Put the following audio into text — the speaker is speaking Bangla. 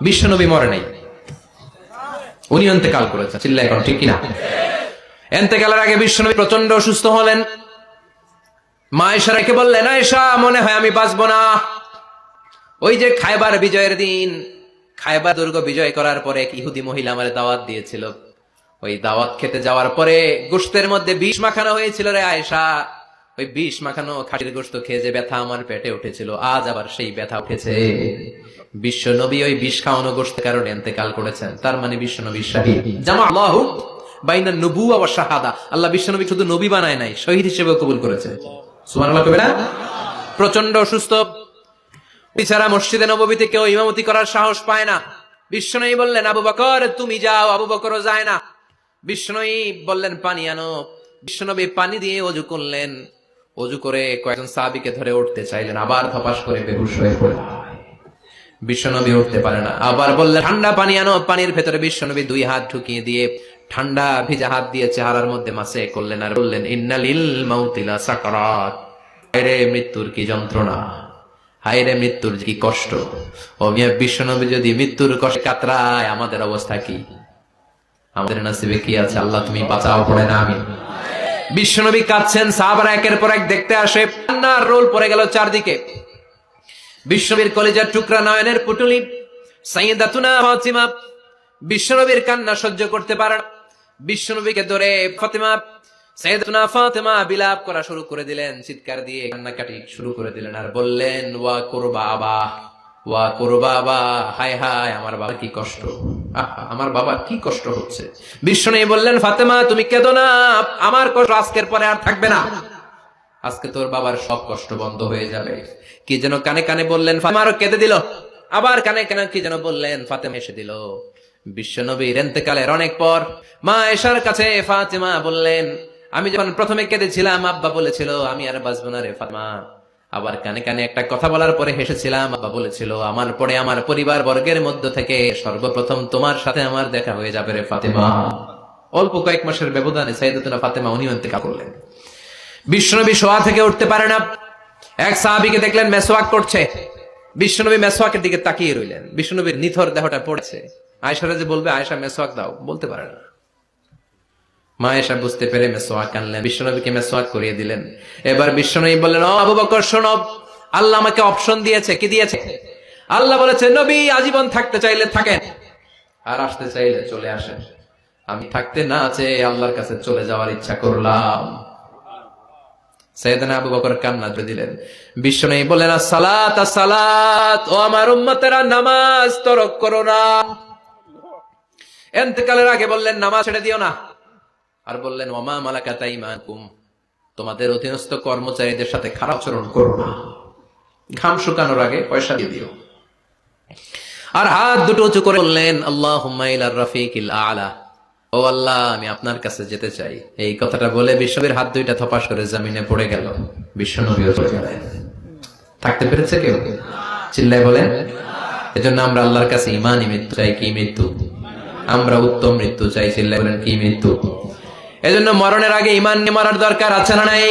বিশ্বনবী মরে নাই। উনি অন্তেকাল করেছেন চিল্লা এখন ঠিক কিনা? এন্তেকালের আগে বিশ্বনবী প্রচণ্ড অসুস্থ হলেন। মা রেখে বললেন এসা মনে হয় আমি বাঁচবো না। ওই যে খাইবার বিজয়ের দিন, খাইবার দুর্গ বিজয় করার পরে এক ইহুদি মহিলা আমার দাওয়াত দিয়েছিল। ওই দাওয়াত খেতে যাওয়ার পরে গোস্তের মধ্যে বিষ মাখানো হয়েছিল রে আয়েশা। ওই বিষ মাখানো খাসির গোস্ত খেয়ে যে ব্যথা আমার পেটে উঠেছিল, আজ আবার সেই ব্যথা উঠেছে। বিশ্ব নবী ওই বিষ খাওয়ানো গোস্তের কারণে এন্তেকাল করেছেন। তার মানে বিশ্ব নবী জামা বাইনা নবু শাহাদা। আল্লাহ বিশ্ব নবী শুধু নবী বানায় নাই, শহীদ হিসেবে কবুল করেছে। প্রচণ্ড অসুস্থ। এছাড়া মসজিদে নবীতে কেউ ইমামতি করার সাহস পায় না। বিষ্ণনয়ী বললেন, আবু বকর, তুমি যাও, আবু বকরও যায় না। বিষ্ণনয়ী বললেন, পানি আনো। বিষ্ণনবী পানি দিয়ে অজু করলেন। অজু করে কয়েকজন সাহাবিকে ধরে উঠতে চাইলেন, আবার ধপাস করে বেহুশ হয়ে পড়লেন। বিশ্বনবী উঠতে পারে না। আবার বললেন, ঠান্ডা পানি আনো। পানির ভেতরে বিশ্বনবী দুই হাত ঢুকিয়ে দিয়ে ঠান্ডা ভিজা হাত দিয়ে চেহারার মধ্যে মাসে করলেন আর বললেন, ইন্নালিল মাউতিলা সাকারাত। হায়রে, মৃত্যুর কি যন্ত্রণা? হায়রে, মৃত্যুর কি কষ্ট? ও মিয়া বিশ্বনবী যদি মৃত্যুর কষ্ট কাতরায়, আমাদের অবস্থা কি? আমাদের নাসিবে কি আছে? আল্লাহ, তুমি বাঁচাও পড়ে না আমি বিশ্বনবী কাঁদছেন, সাহাবারা একের পর এক দেখতে আসে কান্নার রোল পড়ে গেল চারদিকে। বিশ্বনবীর কলেজার টুকরা নয়নের পুটুলি, সাইয়েদাতুনা ফাতিমা, বিশ্বনবীর কান্না সহ্য করতে পারে না। বিশ্বনবীকে ধরে ফাতিমা, সাইয়েদাতুনা ফাতিমা বিলাপ করা শুরু করে দিলেন, চিৎকার দিয়ে কান্নাকাটি শুরু করে দিলেন আর বললেন, ওয়া করবা আবা, ওয়া করবা আবা, হায় হায়, আমার বাবা কি কষ্ট। আমার বাবার কি কষ্ট হচ্ছে। বিশ্বনবী বললেন, ফাতেমা, তুমি কেঁদো না। আমার কষ্ট আজকের পরে আর থাকবে না। আজকে তোর বাবার সব কষ্ট বন্ধ হয়ে যাবে। কি যেন কানে কানে বললেন, ফাতেমা আরও কেঁদে দিল। আবার কানে কানে কি যেন বললেন, ফাতেমা এসে দিল। বিশ্বনবীর এন্তেকালের অনেক পর মা এসার কাছে ফাতেমা বললেন, আমি যখন প্রথমে কেঁদেছিলাম, আব্বা বলেছিল, আমি আর বাঁচবো না রে ফাতেমা। আবার কানে কানে একটা কথা বলার পরে হেসেছিলাম আব্বা বলেছিল, আমার পরে আমার পরিবার বর্গের মধ্য থেকে সর্বপ্রথম তোমার সাথে আমার দেখা হয়ে যাবে রে ফাতেমা। অল্প কয়েক মাসের ব্যবধানে সাইদুল্লাহ ফাতেমা উনি অন্তেকাল করলেন বিশ্বনবী শোয়া থেকে উঠতে পারে না। এক সাহাবিকে দেখলেন মেসোয়াক করছে বিশ্বনবী মেসোয়াকের দিকে তাকিয়ে রইলেন। বিশ্বনবীর নিথর দেহটা পড়েছে। আয়সারা যে বলবে আয়সা মেসোয়াক দাও। বলতে পারে না। মা এসা বুঝতে পেরে মেসোয়াক আনলেন, বিশ্বনবীকে মেসোয়াক করিয়ে দিলেন। এবার বিশ্বনবী বললেন ও আবু বকর, শোনো, আল্লাহ আমাকে অপশন দিয়েছে, কি দিয়েছে? আল্লাহ বলেছে, নবী, আজীবন থাকতে চাইলে থাকেন, আর আসতে চাইলে চলে আসেন। আমি থাকতে না চেয়ে আল্লাহর কাছে চলে যাওয়ার ইচ্ছা করলাম। সৈয়দনা আবু বকর কান্না জুড়ে দিলেন। বিশ্ব নেই বললেন, সালাত সালাত, ও আমার উম্মতেরা, নামাজ তরক করো না। এন্তেকালের আগে বললেন, নামাজ ছেড়ে দিও না। আর বললেন, ওমা মালাকা তাইমাকুম তোমাদের অধীনস্থ কর্মচারীদের সাথে খারাপ আচরণ করো না। ঘাম শুকানোর আগে পয়সা দিয়ে দিও। আর হাত দুটো উঁচু করে বললেন আল্লাহ রফিক আলা। ও আল্লাহ, আমি আপনার কাছে যেতে চাই। এই কথাটা বলে বিশ্ববীর হাত দুইটা থপাস করে জামিনে পড়ে গেল। বিশ্ব নবীও চলে থাকতে পেরেছে কেউ? চিল্লায় বলেন, এজন্য আমরা আল্লাহর কাছে ইমানই মৃত্যু চাই, কি মৃত্যু? আমরা উত্তম মৃত্যু চাই, চিল্লায় বলেন, কি মৃত্যু? এজন্য মরণের আগে ইমান নিয়ে মরার দরকার আছে না নাই?